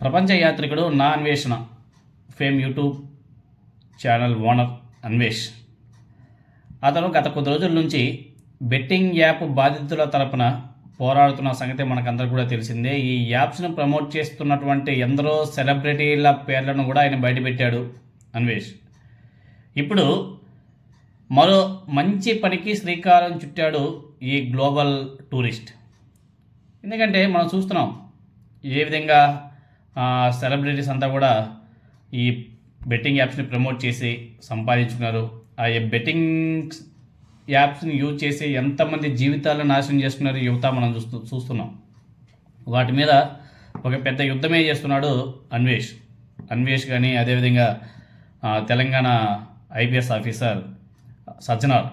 ప్రపంచ యాత్రికుడు నా అన్వేషణ. Fame YouTube. Channel owner Anvesh. అతను గత కొద్ది రోజుల నుంచి బెట్టింగ్ యాప్ బాధితుల తరపున పోరాడుతున్న సంగతి మనకందరూ కూడా తెలిసిందే. ఈ యాప్స్ను ప్రమోట్ చేస్తున్నటువంటి ఎందరో సెలబ్రిటీల పేర్లను కూడా ఆయన బయటపెట్టాడు అన్వేష్. ఇప్పుడు మరో మంచి పనికి శ్రీకారం చుట్టాడు ఈ గ్లోబల్ టూరిస్ట్. ఎందుకంటే మనం చూస్తున్నాం ఏ విధంగా సెలబ్రిటీస్ అంతా కూడా ఈ బెట్టింగ్ యాప్స్ని ప్రమోట్ చేసి సంపాదించుకున్నారు. ఆ బెట్టింగ్ యాప్స్ని యూజ్ చేసి ఎంతమంది జీవితాలను నాశనం చేస్తున్నారు యువత మనం చూస్తూ చూస్తున్నాం. వాటి మీద ఒక పెద్ద యుద్ధమే చేస్తున్నాడు అన్వేష్. అన్వేష్ కానీ అదేవిధంగా తెలంగాణ ఐపీఎస్ ఆఫీసర్ సజ్జనార్.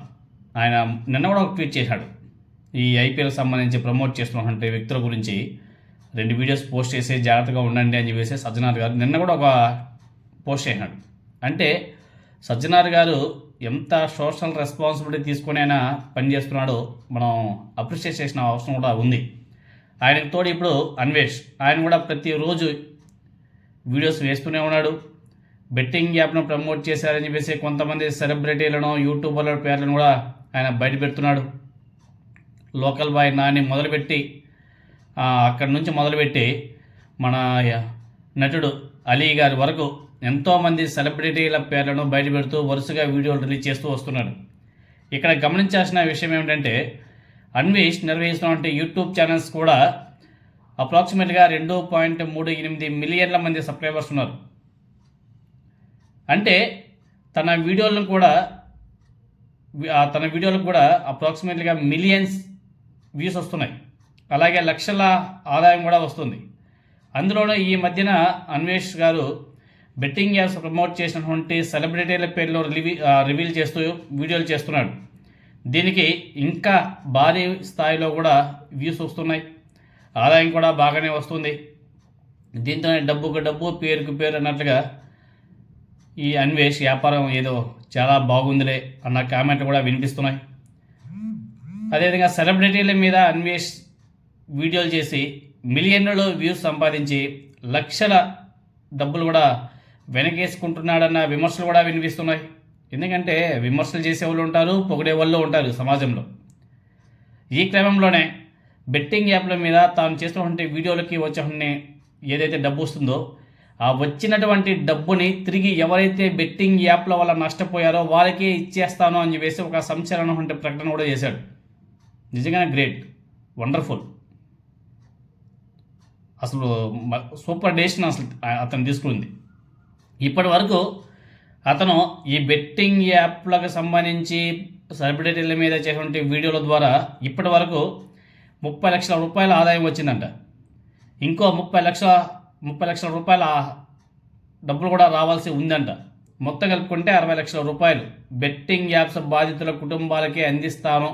ఆయన నిన్న కూడా ఒక ట్వీట్ చేశాడు. ఈ ఐపీఎల్ సంబంధించి ప్రమోట్ చేస్తున్నటువంటి వ్యక్తుల గురించి రెండు వీడియోస్ పోస్ట్ చేసి జాగ్రత్తగా ఉండండి అని చెప్పేసి సజ్జనార్ గారు నిన్న కూడా ఒక పోస్ట్ చేసినాడు. అంటే సజ్జనార్ గారు ఎంత సోషల్ రెస్పాన్సిబిలిటీ తీసుకొని ఆయన పనిచేస్తున్నాడో మనం అప్రిషియేట్ చేసిన అవసరం కూడా ఉంది. ఆయనకు తోడు ఇప్పుడు అన్వేష్. ఆయన కూడా ప్రతిరోజు వీడియోస్ వేస్తూనే ఉన్నాడు. బెట్టింగ్ యాప్ను ప్రమోట్ చేశారని చెప్పేసి కొంతమంది సెలబ్రిటీలను యూట్యూబర్ల పేర్లను కూడా ఆయన బయట పెడుతున్నాడు. లోకల్ బాయ్ నాని మొదలుపెట్టి అక్కడి నుంచి మొదలుపెట్టి మన నటుడు అలీ గారి వరకు ఎంతోమంది సెలబ్రిటీల పేర్లను బయటపెడుతూ వరుసగా వీడియోలు రిలీజ్ చేస్తూ వస్తున్నాడు. ఇక్కడ గమనించాల్సిన విషయం ఏమిటంటే అన్వేష్ నిర్వహిస్తున్నటువంటి యూట్యూబ్ ఛానల్స్ కూడా అప్రాక్సిమేట్గా రెండు పాయింట్ మూడు ఎనిమిది మిలియన్ల మంది సబ్స్క్రైబర్స్ ఉన్నారు. అంటే తన వీడియోలను కూడా తన వీడియోలకు కూడా అప్రాక్సిమేట్గా మిలియన్స్ వ్యూస్ వస్తున్నాయి. అలాగే లక్షల ఆదాయం కూడా వస్తుంది. అందులోనూ ఈ మధ్యన అన్వేష్ గారు బెట్టింగ్ యాప్స్ ప్రమోట్ చేసినటువంటి సెలబ్రిటీల పేర్లు రివీ రివీల్ చేస్తూ వీడియోలు చేస్తున్నాడు. దీనికి ఇంకా భారీ స్థాయిలో కూడా వ్యూస్ వస్తున్నాయి. ఆదాయం కూడా బాగానే వస్తుంది. దీంతో డబ్బుకు డబ్బు పేరుకు పేరు అన్నట్లుగా ఈ అన్వేష్ వ్యాపారం ఏదో చాలా బాగుందిలే అన్న కామెంట్లు కూడా వినిపిస్తున్నాయి. అదేవిధంగా సెలబ్రిటీల మీద అన్వేష్ వీడియోలు చేసి మిలియన్లలో వ్యూస్ సంపాదించి లక్షల డబ్బులు కూడా వెనకేసుకుంటున్నాడన్న విమర్శలు కూడా వినిపిస్తున్నాయి. ఎందుకంటే విమర్శలు చేసే వాళ్ళు ఉంటారు పొగిడే వాళ్ళు ఉంటారు సమాజంలో. ఈ క్రమంలోనే బెట్టింగ్ యాప్ల మీద తాను చేసినటువంటి వీడియోలకి వచ్చే ఏదైతే డబ్బు వస్తుందో ఆ వచ్చినటువంటి డబ్బుని తిరిగి ఎవరైతే బెట్టింగ్ యాప్ల వల్ల నష్టపోయారో వాళ్ళకే ఇచ్చేస్తాను అని చెప్పేసి ఒక సంచలనటువంటి ప్రకటన కూడా చేశాడు. నిజంగానే గ్రేట్ వండర్ఫుల్. అసలు సూపర్ డెసిషన్ అసలు అతను తీసుకుంది. ఇప్పటి వరకు అతను ఈ బెట్టింగ్ యాప్లకు సంబంధించి సెలబ్రిటీల మీద చేసినటువంటి వీడియోల ద్వారా ఇప్పటి వరకు ముప్పై లక్షల రూపాయల ఆదాయం వచ్చిందంట. ఇంకో ముప్పై లక్షల ముప్పై లక్షల రూపాయల డబ్బులు కూడా రావాల్సి ఉందంట. మొత్తం కలుపుకుంటే అరవై లక్షల రూపాయలు. బెట్టింగ్ యాప్స్ బాధితుల కుటుంబాలకే అందిస్తాను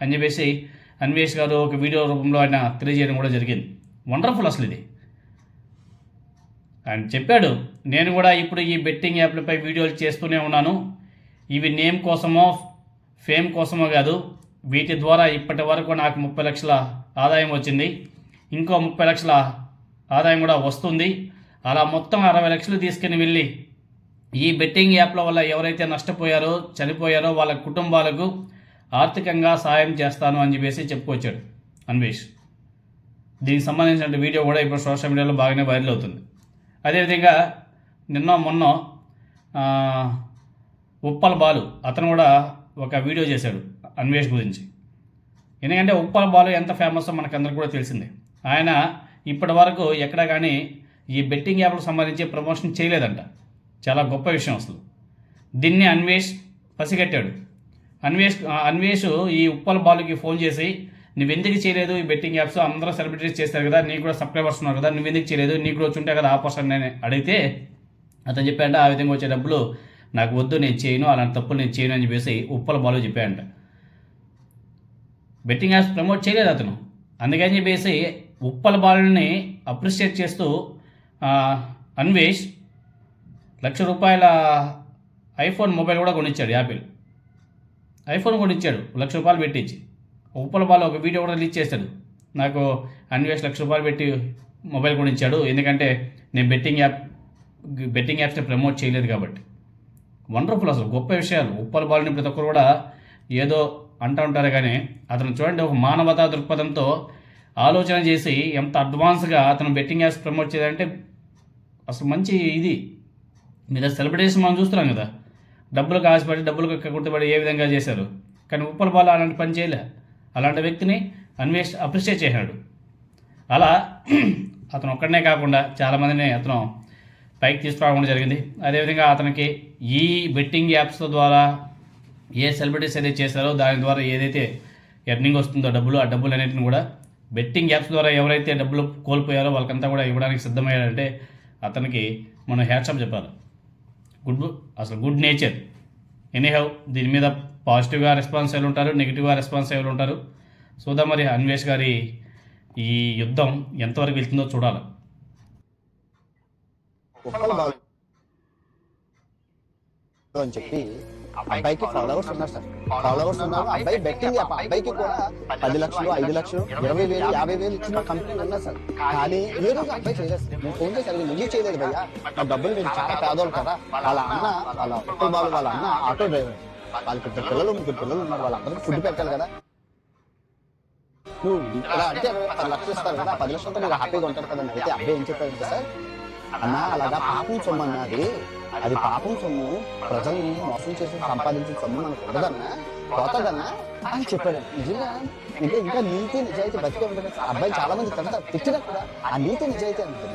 అని చెప్పేసి అన్వేష్ గారు ఒక వీడియో రూపంలో ఆయన తెలియజేయడం కూడా జరిగింది. వండర్ఫుల్ అసలు ఇది. ఆయన చెప్పాడు నేను కూడా ఇప్పుడు ఈ బెట్టింగ్ యాప్లపై వీడియోలు చేస్తూనే ఉన్నాను. ఇవి నేమ్ కోసమో ఫేమ్ కోసమో కాదు వీటి ద్వారా ఇప్పటి వరకు నాకు ముప్పై లక్షల ఆదాయం వచ్చింది. ఇంకో ముప్పై లక్షల ఆదాయం కూడా వస్తుంది. అలా మొత్తం అరవై లక్షలు తీసుకుని వెళ్ళి ఈ బెట్టింగ్ యాప్ల వల్ల ఎవరైతే నష్టపోయారో చనిపోయారో వాళ్ళ కుటుంబాలకు ఆర్థికంగా సాయం చేస్తాను అని చెప్పేసి చెప్పుకొచ్చాడు అన్వేష్. దీనికి సంబంధించిన వీడియో కూడా ఇప్పుడు సోషల్ మీడియాలో బాగానే వైరల్ అవుతుంది. అదేవిధంగా నిన్న మొన్న ఆ, ఉప్పల్ బాలు అతను కూడా ఒక వీడియో చేశాడు అన్వేష్ గురించి. ఎందుకంటే ఉప్పల్ బాలు ఎంత ఫేమస్ మనకందరికి కూడా తెలిసిందే. ఆయన ఇప్పటి వరకు ఎక్కడ కానీ ఈ బెట్టింగ్ యాప్లకు సంబంధించి ప్రమోషన్ చేయలేదంట. చాలా గొప్ప విషయం అసలు. దీన్ని అన్వేష్ పసిగట్టాడు. అన్వేష్ అన్వేష్ ఈ ఉప్పల్ బాలుకి ఫోన్ చేసి నువ్వెందుకు చేయలేదు ఈ బెట్టింగ్ యాప్స్ అందరూ సెలబ్రిటీస్ చేస్తారు కదా నీకు కూడా సబ్స్క్రైబర్స్ ఉన్నారు కదా నువ్వెందుకు చేయలేదు? నీకు కూడా వచ్చి ఉంటాయి కదా ఆఫర్స్ అని నేను అడిగితే అతను చెప్పాడు ఆ విధంగా వచ్చే డబ్బులు నాకు వద్దు నేను చేయను అలాంటి తప్పులు నేను చేయను అని చెప్పేసి ఉప్పల బాలు చెప్పాడు బెట్టింగ్ యాప్స్ ప్రమోట్ చేయలేదు అతను. అందుకని చెప్పేసి ఉప్పల బాలుని అప్రిషియేట్ చేస్తూ అన్వేష్ లక్ష రూపాయల ఐఫోన్ మొబైల్ కూడా కొనిచ్చాడు యాపిల్. ఐఫోన్ కొనిచ్చాడు లక్ష రూపాయలు పెట్టించి. ఉప్పల బాలు ఒక వీడియో కూడా రిలీజ్ చేశాడు. నాకు అన్వేష్ లక్ష రూపాయలు పెట్టి మొబైల్ కూడా ఇచ్చాడు ఎందుకంటే నేను బెట్టింగ్ యాప్ బెట్టింగ్ యాప్స్ని ప్రమోట్ చేయలేదు కాబట్టి. వండర్ఫుల్ అసలు గొప్ప విషయాలు. ఉప్పల బాలుని ప్రతి ఒక్కరు కూడా ఏదో అంటూ ఉంటారు కానీ అతను చూడండి ఒక మానవతా దృక్పథంతో ఆలోచన చేసి ఎంత అడ్వాన్స్గా అతను బెట్టింగ్ యాప్స్ ప్రమోట్ చేయాలంటే అసలు మంచి ఇది. మీద సెలబ్రిటీస్ మనం చూస్తున్నాం కదా. డబ్బులకు ఆశపడి డబ్బులకు గుర్తుపడి ఏ విధంగా చేశారు. కానీ ఉప్పల బాలు అలాంటి పని చేయలే. అలాంటి వ్యక్తిని అన్వేష్ అప్రిషియేట్ చేశాడు. అలా అతను ఒక్కడనే కాకుండా చాలామందిని అతను పైకి తీసుకురావడం జరిగింది. అదేవిధంగా అతనికి ఈ బెట్టింగ్ యాప్స్ ద్వారా ఏ సెలబ్రిటీస్ అయితే చేశారో దాని ద్వారా ఏదైతే ఎర్నింగ్ వస్తుందో డబ్బులు ఆ డబ్బులు అన్నింటిని కూడా బెట్టింగ్ యాప్స్ ద్వారా ఎవరైతే డబ్బులు కోల్పోయారో వాళ్ళకంతా కూడా ఇవ్వడానికి సిద్ధమయ్యారంటే అతనికి మనం హ్యాట్సప్ చెప్పాలి గుడ్ అసలు గుడ్ నేచర్. ఎనీహౌ దీని మీద పాజిటివ్గా రెస్పాన్స్ అయ్యి ఉంటారు? నెగిటివ్గా రెస్పాన్స్ అయ్యి ఉంటారు? చూద్దాం మరి అన్వేష్ గారి ఈ యుద్ధం ఎంతవరకు వెళ్తుందో చూడాలి. అని చెప్పి అబ్బాయికి ఫాలోవర్స్ ఉన్నారు సార్. ఫాలోవర్స్ ఉన్నారు అబ్బాయి బెట్టింగ్ అబ్బాయికి కూడా పది లక్షలు ఐదు లక్షలు ఇరవై వేలు యాభై వేలు ఇచ్చిన కంపెనీ ఉన్నారు సార్. కానీ ఏ రోజు అబ్బాయి చేయలేదు సార్. నేను ఫోన్ చేశాను నువ్వు చేయలేదు భయ్యా? నా డబ్బులు నేను చాలా పేదోళ్ళు కదా. వాళ్ళ అన్న వాళ్ళ ఉప్పల బాలు వాళ్ళ అన్న ఆటో డ్రైవర్. వాళ్ళకి ఇద్దరు పిల్లలు ముగ్గురు పిల్లలు ఉన్నారు వాళ్ళందరికీ ఫుడ్ పెట్టాలి కదా. నువ్వు ఇలా అంటే పది లక్షలు ఇస్తారు కదా పది లక్షలతో మీరు హ్యాపీగా ఉంటారు కదా అయితే అబ్బాయి ఏం చెప్పారంటే సార్ అన్న అలాగా పాపం సొమ్ము అన్నది అది. పాపం సొమ్ము ప్రజల్ని మోసం చేసి సంపాదించిన సొమ్ము మనకు ఉండదన్నా పోతాదన్నా అని చెప్పాడు నిజంగా ఇంకా ఇంకా నీతి నిజాయితీ బతికే ఉంటుంది. అబ్బాయి చాలా మంది తింటారు తిట్టినా కూడా ఆ నీతి నిజాయితీ అంటుంది.